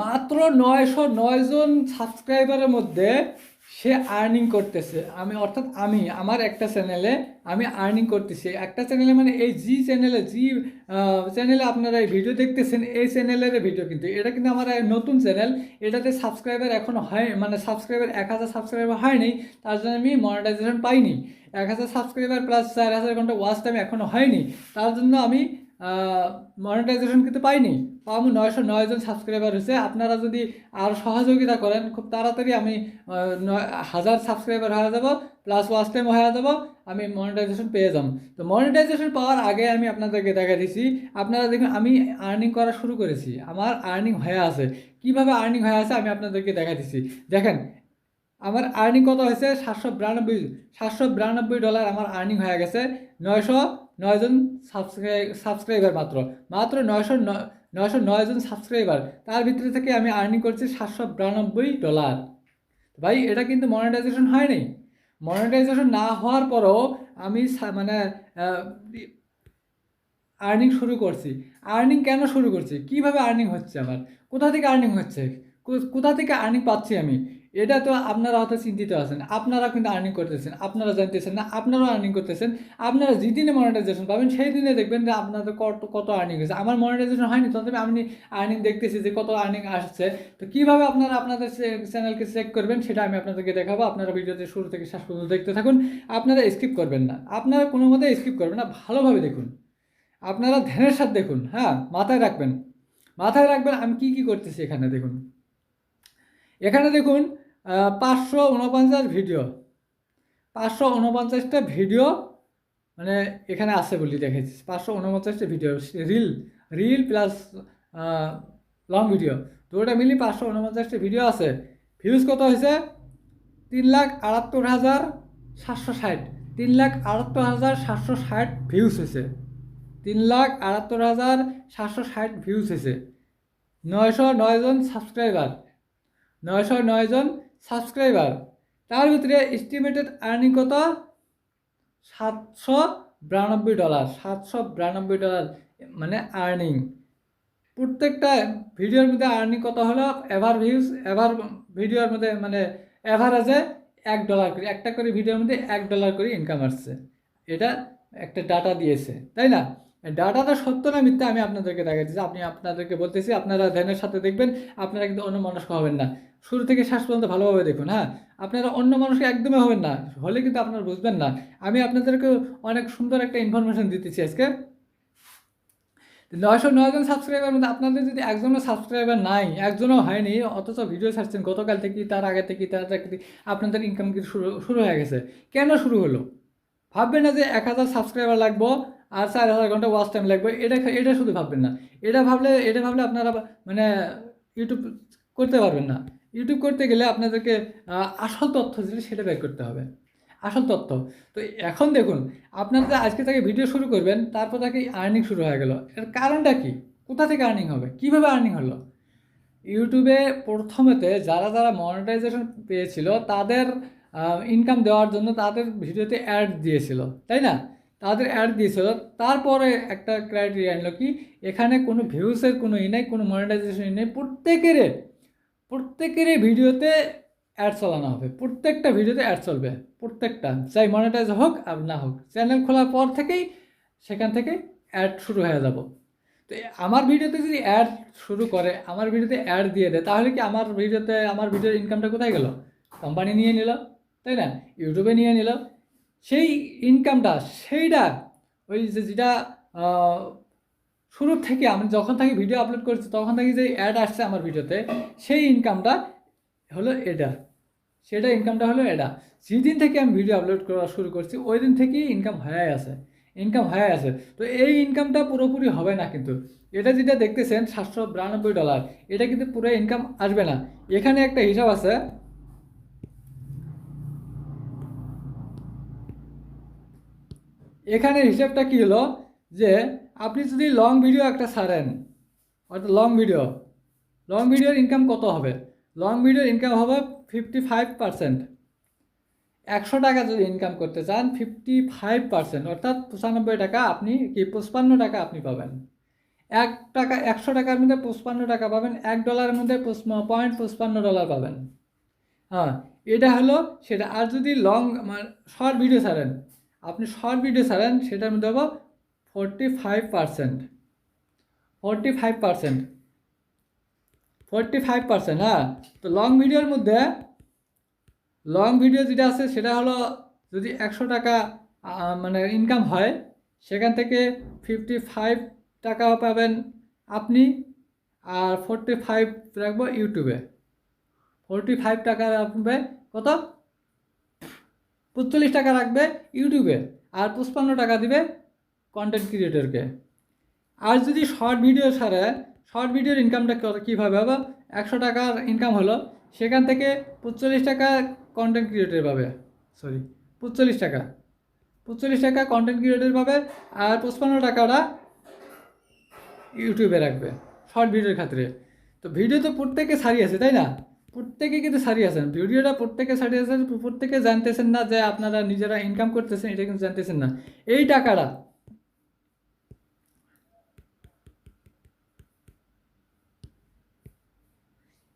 মাত্র নয়শো নয় জন সাবস্ক্রাইবারের মধ্যে সে আর্নিং করতেছে। আমি, অর্থাৎ আমি, আমার একটা চ্যানেলে আমি আর্নিং করতেছি। একটা চ্যানেলে মানে এই জি চ্যানেলে জি চ্যানেলে আপনারা এই ভিডিও দেখতেছেন, এই চ্যানেলের ভিডিও কিন্তু। এটা কিন্তু আমার নতুন চ্যানেল এটাতে সাবস্ক্রাইবার এখনও হয় মানে সাবস্ক্রাইবার এক হাজার সাবস্ক্রাইবার হয়নি, তার জন্য আমি মনিটাইজেশন পাইনি। এক হাজার সাবস্ক্রাইবার প্লাস চার হাজার ঘণ্টা ওয়াচ টাইম এখনও হয়নি। তার জন্য আমি মনিটাইজেশন কিন্তু পাইনি। পাবো নয়শো নয় জন সাবস্ক্রাইবার হয়েছে আপনারা যদি আর সহযোগিতা করেন, খুব তাড়াতাড়ি আমি হাজার সাবস্ক্রাইবার হয়ে যাব প্লাস ওয়াচ টাইম হয়ে যাব, আমি মনিটাইজেশন পেয়ে যাব। তো মনিটাইজেশন পাওয়ার আগে আমি আপনাদেরকে দেখা দিছি। আপনারা দেখুন, আমি আর্নিং করা শুরু করেছি। আমার আর্নিং হয়ে আছে। কীভাবে আর্নিং হয়ে আছে আমি আপনাদেরকে দেখা দিছি। দেখেন, আমার আর্নিং কত হয়েছে? সাতশো বিরানব্বই সাতশো বিরানব্বই ডলার আমার আর্নিং হয়ে গেছে। নয়শো নয়জন সাবস্ক্রাই সাবস্ক্রাইবার মাত্র। মাত্র নয়শো নয়শো নয়জন সাবস্ক্রাইবার তার ভিতরে থেকে আমি আর্নিং করছি সাতশো বিরানব্বই ডলার ভাই, এটা কিন্তু মনিটাইজেশন হয়নি মনিটাইজেশন না হওয়ার পরও আমি মানে আর্নিং শুরু করছি। আর্নিং কেন শুরু করছি? কীভাবে আর্নিং হচ্ছে আমার? কোথা থেকে আর্নিং হচ্ছে? কোথা থেকে আর্নিং পাচ্ছি আমি? এটা তো আপনারা হয়তো চিন্তিত আছেন, আপনারা কিন্তু আর্নিং করতেছেন, আপনারা জানতেছেন না, আপনারাও আর্নিং করতেছেন, আপনারা যেদিনে মনিটাইজেশন পাবেন সেই দিনে দেখবেন যে আপনাদের কত কত আর্নিং হয়েছে। আমার মনিটাইজেশন হয়নি তবে আমি আর্নিং দেখতেছি যে কত আর্নিং আসছে। তো কীভাবে আপনারা আপনাদের চ্যানেলকে চেক করবেন সেটা আমি আপনাদেরকে দেখাবো। আপনারা ভিডিওতে শুরু থেকে শেষ পর্যন্ত দেখতে থাকুন। আপনারা স্কিপ করবেন না। আপনারা কোনো মতে স্কিপ করবেন না, ভালোভাবে দেখুন। আপনারা ধ্যানের সাথে দেখুন হ্যাঁ মাথায় রাখবেন। মাথায় রাখবেন আমি কি কি করতেছি এখানে, দেখুন। এখানে দেখুন পাঁচশো উনপঞ্চাশ ভিডিও। পাঁচশো উনপঞ্চাশটা ভিডিও মানে এখানে আছে বলি দেখেছি। পাঁচশো উনপঞ্চাশটা video, reel reel plus long video. দুটোটা মিলি পাঁচশো উনপঞ্চাশটা ভিডিও আছে। ভিউজ কত হয়েছে? তিন লাখ আটাত্তর হাজার সাতশো ষাট। তিন লাখ আটাত্তর হাজার সাতশো ষাট ভিউজ হয়েছে। তিন লাখ আটাত্তর হাজার সাতশো ষাট ভিউজ হয়েছে। নয়শো নয় জন সাবস্ক্রাইবার। নয়শো নয় জন সাবস্ক্রাইবার। তার ভিতরে এস্টিমেটেড আর্নিং কত? সাতশো বিরানব্বই ডলার সাতশো বিরানব্বই ডলার মানে আর্নিং প্রত্যেকটা ভিডিওর মধ্যে আর্নিং কত হলো? এভার ভিউজ এভার ভিডিওর মধ্যে মানে এভারেজে এক ডলার করে, একটা করে ভিডিওর মধ্যে এক ডলার করে ইনকাম আসছে। এটা একটা ডাটা দিয়েছে, তাই না? ডাটাটা সত্য না, মিথ্যা আমি আপনাদেরকে দেখাচ্ছি আপনি আপনাদেরকে বলতেছি, আপনারা ধ্যানের সাথে দেখবেন, আপনারা কিন্তু অন্য মানুষ হবেন না। শুরু থেকে শেষ পর্যন্ত ভালোভাবে দেখুন হ্যাঁ? আপনারা অন্য মানুষকে একদমই হবেন না, হলে কিন্তু আপনারা বুঝবেন না। আমি আপনাদেরকে অনেক সুন্দর একটা ইনফরমেশন দিতেছি আজকে। নয়শো নয়জন সাবস্ক্রাইবার মধ্যে আপনাদের যদি একজনও সাবস্ক্রাইবার নাই, একজনও হয়নি, অথচ ভিডিও ছাড়ছেন, গতকাল থেকে, তার আগে থেকে, তার আগে থেকে, আপনাদের ইনকাম কিন্তু শুরু শুরু হয়ে গেছে। কেন শুরু হলো? ভাববেন না যে এক হাজার সাবস্ক্রাইবার লাগবো আর চার হাজার ঘণ্টা ওয়াচ টাইম লাগবে। এটা এটা শুধু ভাববেন না। এটা ভাবলে এটা ভাবলে আপনারা মানে ইউটিউব করতে পারবেন না। ইউটিউব করতে গেলে আপনাদেরকে আসল তথ্য যেটা, সেটা বের করতে হবে। আসল তথ্য। তো এখন দেখুন, আপনারা আজকে তাকে ভিডিও শুরু করবেন, তারপর তাকে আর্নিং শুরু হয়ে গেল। এর কারণটা কি? কোথা থেকে আর্নিং হবে? কীভাবে আর্নিং হলো? ইউটিউবে প্রথমেতে যারা যারা মনিটাইজেশন পেয়েছিল, তাদের ইনকাম দেওয়ার জন্য তাদের ভিডিওতে অ্যাড দিয়েছিল। তাই না? তাদের অ্যাড দিয়েছিল তারপরে একটা ক্রাইটেরিয়া আনলো কি, এখানে কোনো ভিউসের কোনো ই নেই, কোনো মনিটাইজেশন নেই প্রত্যেকের প্রত্যেকের ভিডিওতে অ্যাড চালানো হবে, প্রত্যেকটা ভিডিওতে অ্যাড চলবে, প্রত্যেকটা, চাই মনিটাইজ হোক আর না হোক চ্যানেল খোলার পর থেকেই সেখান থেকে অ্যাড শুরু হয়ে যাব। তো আমার ভিডিওতে যদি অ্যাড শুরু করে, আমার ভিডিওতে অ্যাড দিয়ে দেয়, তাহলে কি আমার ভিডিওতে, আমার ভিডিওর ইনকামটা কোথায় গেল? কোম্পানি নিয়ে নিল, তাই না? ইউটিউবে নিয়ে নিল সেই ইনকামটা সেইটা ওই যে যেটা আহ, শুরু থেকে আমি যখন থাকি ভিডিও আপলোড করছি তখন থেকে যে অ্যাড আসছে আমার ভিডিওতে সেই ইনকামটা হলো এটা। সেটা ইনকামটা হলো এটা। যেদিন থেকে আমি ভিডিও আপলোড করা শুরু করছি ওই দিন থেকেই ইনকাম হয়ে আছে। ইনকাম হয়ে আছে। তো এই ইনকামটা পুরোপুরি হবে না কিন্তু। এটা যেটা দেখতেছেন সাতশো বিরানব্বই ডলার এটা কিন্তু পুরো ইনকাম আসবে না। এখানে একটা হিসাব আছে এখানে হিসাবটা কী হলো? যে আপনি যদি লং ভিডিও একটা ছাড়েন, অর্থাৎ লং ভিডিও লং ভিডিওর ইনকাম কত হবে? লং ভিডিওর ইনকাম হবে ফিফটি ফাইভ পার্সেন্ট একশো টাকা যদি ইনকাম করতে চান ফিফটি ফাইভ পার্সেন্ট অর্থাৎ পঁচানব্বই টাকা আপনি কি পঁচপান্ন টাকা আপনি পাবেন। এক টাকা, একশো টাকার মধ্যে পঁচপান্ন টাকা পাবেন, এক ডলারের মধ্যে পয়েন্ট পঁচপান্ন ডলার পাবেন। হ্যাঁ এটা হলো সেটা। আর যদি লং মানে শর্ট ভিডিও ছাড়েন আপনি শর্ট ভিডিও ছাড়েন, সেটার মধ্যে হব forty five percent forty five percent forty five percent হ্যাঁ? তো লং ভিডিওর মধ্যে লং ভিডিও যেটা আছে, সেটা হলো যদি একশো টাকা মানে ইনকাম হয়, সেখান থেকে ফিফটি ফাইভ টাকা পাবেন আপনি, আর ফোরটি ফাইভ রাখব ইউটিউবে ফোরটি ফাইভ টাকা রাখবে, কত? পঁচল্লিশ টাকা রাখবে ইউটিউবে আর পঁচপান্ন টাকা দিবে কন্টেন্ট ক্রিয়েটরকে আর যদি শর্ট ভিডিও ছাড়ে শর্ট ভিডিওর ইনকামটা কীভাবে হবে? একশো টাকার ইনকাম হলো, সেখান থেকে পঁচল্লিশ টাকা কন্টেন্ট ক্রিয়েটর পাবে। সরি পঁচল্লিশ টাকা। পঁচল্লিশ টাকা কন্টেন্ট ক্রিয়েটর পাবে আর পঁচপান্ন টাকাটা ইউটিউবে রাখবে শর্ট ভিডিওর ক্ষেত্রে তো ভিডিও তো প্রত্যেকে আছে তাই না? প্রত্যেকে কিন্তু সারিয়ে আছেন। ভিডিওটা প্রত্যেকে সারিয়ে আছেন, প্রত্যেকে জানতেছেন না যে আপনারা নিজেরা ইনকাম করতেছেন, এটা কিন্তু জানতেছেন না। এই টাকাটা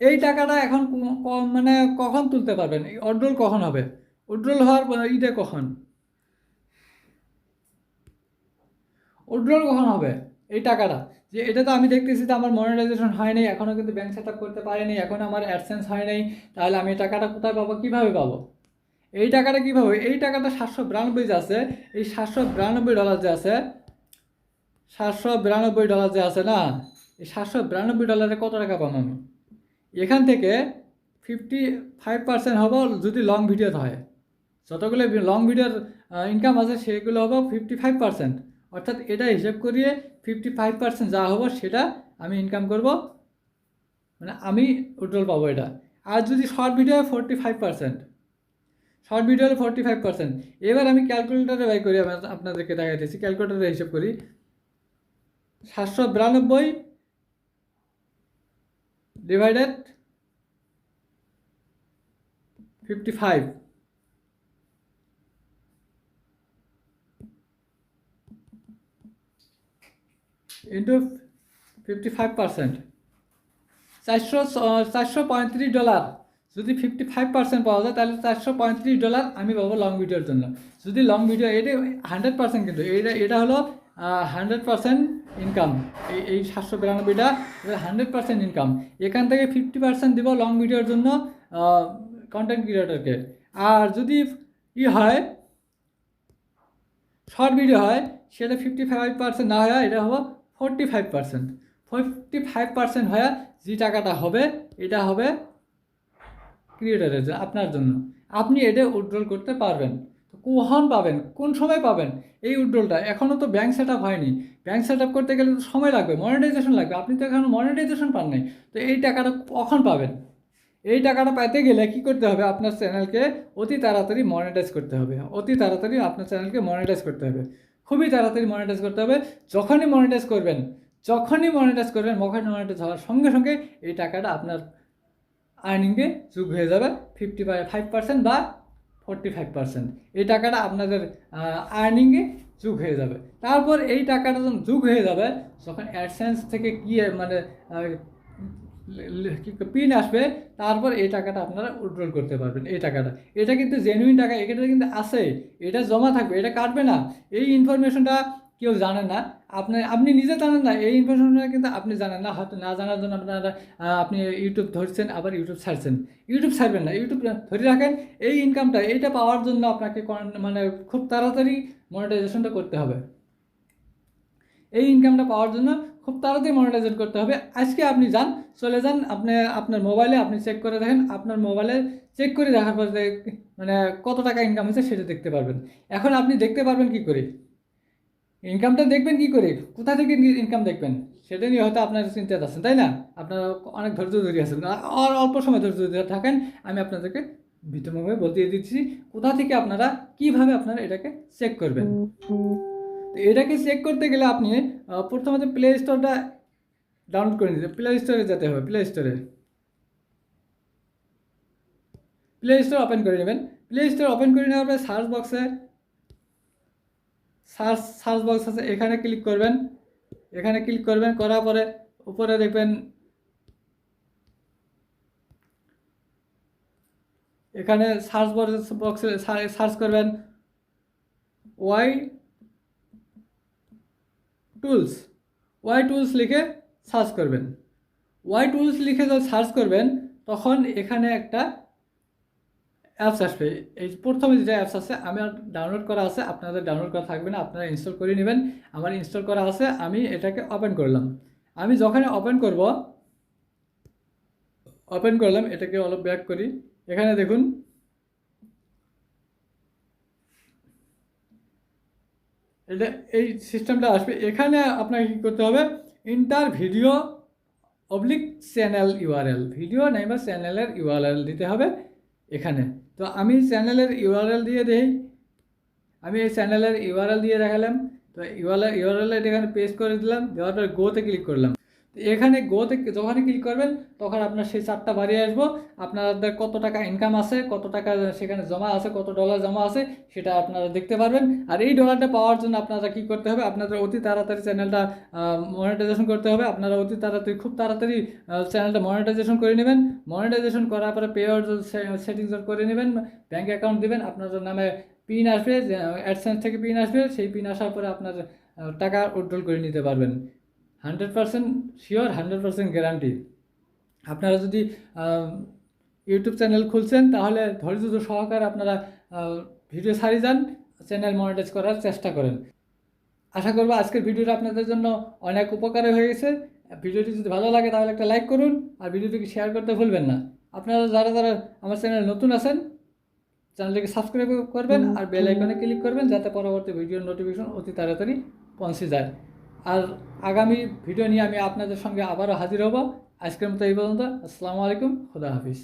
এই টাকাটা এখন মানে কখন তুলতে পারবেন? অড্রল কখন হবে? উড্রল হওয়ার ইটা কখন? উড্রল কখন হবে? এই টাকাটা। যে এটা তো আমি দেখতেছি তো আমার মনিটাইজেশন হয়নি এখনও কিন্তু ব্যাংক সেট করতে পারিনি, এখন আমার অ্যাডসেন্স হয় নাই, তাহলে আমি এই টাকাটা কোথায় পাবো, কীভাবে পাবো? এই টাকাটা কীভাবে? এই টাকাটা সাতশো বিরানব্বই যে আছে, এই সাতশো বিরানব্বই ডলার যে আছে, সাতশো বিরানব্বই ডলার যে আছে না, এই সাতশো বিরানব্বই ডলারে কত টাকা পাবো আমি? এখান থেকে ফিফটি ফাইভ পার্সেন্ট হব যদি লং ভিডিও হয়। যতগুলো লং ভিডিওর ইনকাম আছে, সেগুলো হব ফিফটি ফাইভ পার্সেন্ট অর্থাৎ এটা হিসেব করিয়ে ফিফটি ফাইভ পার্সেন্ট যা হব সেটা আমি ইনকাম করব। মানে আমি উইড্রল পাবো এটা। আর যদি শর্ট ভিডিও হয় forty five percent short video হলে ফোরটি ফাইভ পার্সেন্ট এবার আমি ক্যালকুলেটারে বাই করি আপনাদেরকে দেখাইতেছি। ক্যালকুলেটারে হিসেব করি। সাতশো বিরানব্বই divided fifty five into fifty five percent চারশো চারশো পঁয়ত্রিশ ডলার যদি ফিফটি ফাইভ পার্সেন্ট পাওয়া যায়, তাহলে চারশো পঁয়ত্রিশ ডলার আমি পাবো লং ভিডিওর জন্য। যদি লং ভিডিও এটা হান্ড্রেড পার্সেন্ট কিন্তু, এটা এটা হলো হান্ড্রেড পার্সেন্ট ইনকাম এই এই সাতশো বিরানব্বইটা হান্ড্রেড পার্সেন্ট ইনকাম এখান থেকে ফিফটি পার্সেন্ট দিব লং ভিডিওর জন্য কন্টেন্ট ক্রিয়েটরকে আর যদি ই হয় শর্ট ভিডিও হয়, সেটা ফিফটি ফাইভ পার্সেন্ট না হয়, এটা হব forty five percent fifty five percent হয়ে যে টাকাটা হবে, এটা হবে ক্রিয়েটারের জন্য আপনার জন্য। আপনি এটা উইড্রল করতে পারবেন। কখন পাবেন? কোন সময় পাবেন? এই উইড্রলটা এখনও তো ব্যাংক সেট আপ হয়নি। ব্যাংক সেট আপ করতে গেলে তো সময় লাগবে মনিটাইজেশন লাগবে। আপনি তো এখনও মনিটাইজেশন পান নাই। তো এই টাকাটা কখন পাবেন? এই টাকাটা পেতে গেলে কি করতে হবে? আপনার চ্যানেলকে অতি তাড়াতাড়ি মনিটাইজ করতে হবে। অতি তাড়াতাড়ি আপনার চ্যানেলকে মনিটাইজ করতে হবে। খুবই তাড়াতাড়ি মনিটাইজ করতে হবে। যখনই মনিটাইজ করবেন, যখনই মনিটাইজ করবেন মখনই মনিটাইজ হওয়ার সঙ্গে সঙ্গে এই টাকাটা আপনার আর্নিংয়ে যোগ হয়ে যাবে ফিফটি ফাইভ পার্সেন্ট বা ফোরটি ফাইভ পার্সেন্ট এই টাকাটা আপনাদের আর্নিংয়ে যোগ হয়ে যাবে। তারপর এই টাকাটা যখন যোগ হয়ে যাবে, যখন অ্যাডসেন্স থেকে কী মানে পিন আসবে, তারপর এই টাকাটা আপনারা উইড্রল করতে পারবেন, এই টাকাটা। এটা কিন্তু জেনুইন টাকা এটা কিন্তু আছে, এটা জমা থাকবে, এটা কাটবে না। এই ইনফরমেশনটা কেউ জানে না। আপনি আপনি নিজে জানেন না, এই ইনফরমেশনটা কিন্তু আপনি জানেন না। হয়তো না জানার জন্য আপনারা আপনি ইউটিউব ধরছেন, আবার ইউটিউব ছাড়ছেন। ইউটিউব ছাড়বেন না ইউটিউব ধরে রাখেন, এই ইনকামটা এইটা পাওয়ার জন্য আপনাকে মানে খুব তাড়াতাড়ি মনিটাইজেশনটা করতে হবে। এই ইনকামটা পাওয়ার জন্য খুব তাড়াতাড়ি মনিটাইজেশন করতে হবে। আজকে আপনি যান চলে যান আপনি আপনার মোবাইলে আপনি চেক করে দেখেন আপনার মোবাইলে চেক করে দেখার পর মানে কত টাকা ইনকাম হয়েছে সেটা দেখতে পারবেন। এখন আপনি দেখতে পারবেন কি করে? ইনকামটা দেখবেন কি করে? কোথা থেকে ইনকাম দেখবেন? সেটা নিয়ে হয়তো আপনার চিন্তায় আছেন তাই না? আপনারা অনেক ধৈর্য ধরে আছেন। আর অল্প সময় ধৈর্য ধরে থাকেন আমি আপনাদেরকে ভিতরভাবে বলতে দিচ্ছি কোথা থেকে আপনারা কীভাবে আপনারা এটাকে চেক করবেন। তো এটাকে চেক করতে গেলে আপনি প্রথমত প্লে স্টোরটা ডাউনলোড করে নিতে প্লে স্টোরে যেতে হবে প্লে স্টোরে প্লে স্টোর ওপেন করে নেবেন। প্লে স্টোর ওপেন করে নেওয়ার পরে সার্চ বক্সে সার্চ সার্চ বক্স আছে, এখানে ক্লিক করবেন। এখানে ক্লিক করবেন, করার পরে উপরে দেখবেন এখানে সার্চ বক্সে সার্চ করবেন। ওয়াই টুলস ওয়াই টুলস লিখে সার্চ করবেন। ওয়াই টুলস লিখে যখন সার্চ করবেন, তখন এখানে একটা অ্যাপস আসবে। এই প্রথমে যেটা অ্যাপস আছে আমার ডাউনলোড করা আছে, আপনাদের ডাউনলোড করা থাকবে না, আপনারা ইনস্টল করে নেবেন। আমার ইনস্টল করা আছে, আমি এটাকে ওপেন করলাম। আমি যখন ওপেন করব ওপেন করলাম, এটাকে অলপ ব্যাক করি। এখানে দেখুন এটা এই সিস্টেমটা আসবে। এখানে আপনাকে কী করতে হবে? Enter video oblique channel URL video নাইবা চ্যানেলের ইউআরএল দিতে হবে এখানে। তো আমি চ্যানেলের ইউআরএল দিয়ে দিই। আমি এই চ্যানেলের ইউআরএল দিয়ে দেখালাম। তো ইউআরএল ইউআরএল এখানে পেস্ট করে দিলাম। দেওয়ার পর গোতে ক্লিক করলাম। এখানে গোতে যখনই ক্লিক করবেন, তখন আপনার সেই চারটা বাড়ি আসব। আপনাদের কত টাকা ইনকাম আছে, কত টাকা সেখানে জমা আছে, কত ডলার জমা আছে, সেটা আপনারা দেখতে পারবেন। আর এই ডলারটা পাওয়ার জন্য আপনারা কি করতে হবে? আপনাদের অতি তাড়াতাড়ি চ্যানেলটা মনিটাইজেশন করতে হবে। আপনারা অতি তাড়াতাড়ি, খুব তাড়াতাড়ি চ্যানেলটা মনিটাইজেশন করে নেবেন। মনিটাইজেশন করার পরে পেয়ার সেটিংস করে নেবেন। ব্যাঙ্ক অ্যাকাউন্ট দেবেন। আপনাদের নামে পিন আসবে অ্যাডসেন্স থেকে পিন আসবে, সেই পিন আসার পরে আপনার টাকা উইথড্রল করে নিতে পারবেন। Hundred percent sure hundred percent guarantee আপনারা যদি ইউটিউব চ্যানেল খুলছেন তাহলে ধৈর্য সহকারে আপনারা ভিডিও ছাড়িয়ে যান চ্যানেল মনিটাইজ করার চেষ্টা করেন। আশা করব আজকের ভিডিওটা আপনাদের জন্য অনেক উপকারে হয়ে গেছে। ভিডিওটি যদি ভালো লাগে তাহলে একটা লাইক করুন আর ভিডিওটিকে শেয়ার করতে ভুলবেন না। আপনারা যারা যারা আমার চ্যানেল নতুন আছেন চ্যানেলটিকে সাবস্ক্রাইব করবেন আর বেল আইকনে ক্লিক করবেন যাতে পরবর্তী ভিডিওর নোটিফিকেশন অতি তাড়াতাড়ি পৌঁছে যায়। আর আগামী ভিডিও নিয়ে আমি আপনাদের সঙ্গে আবারও হাজির হব। আজকের মতো এই পর্যন্ত। আসসালামু আলাইকুম। খুদা হাফিজ।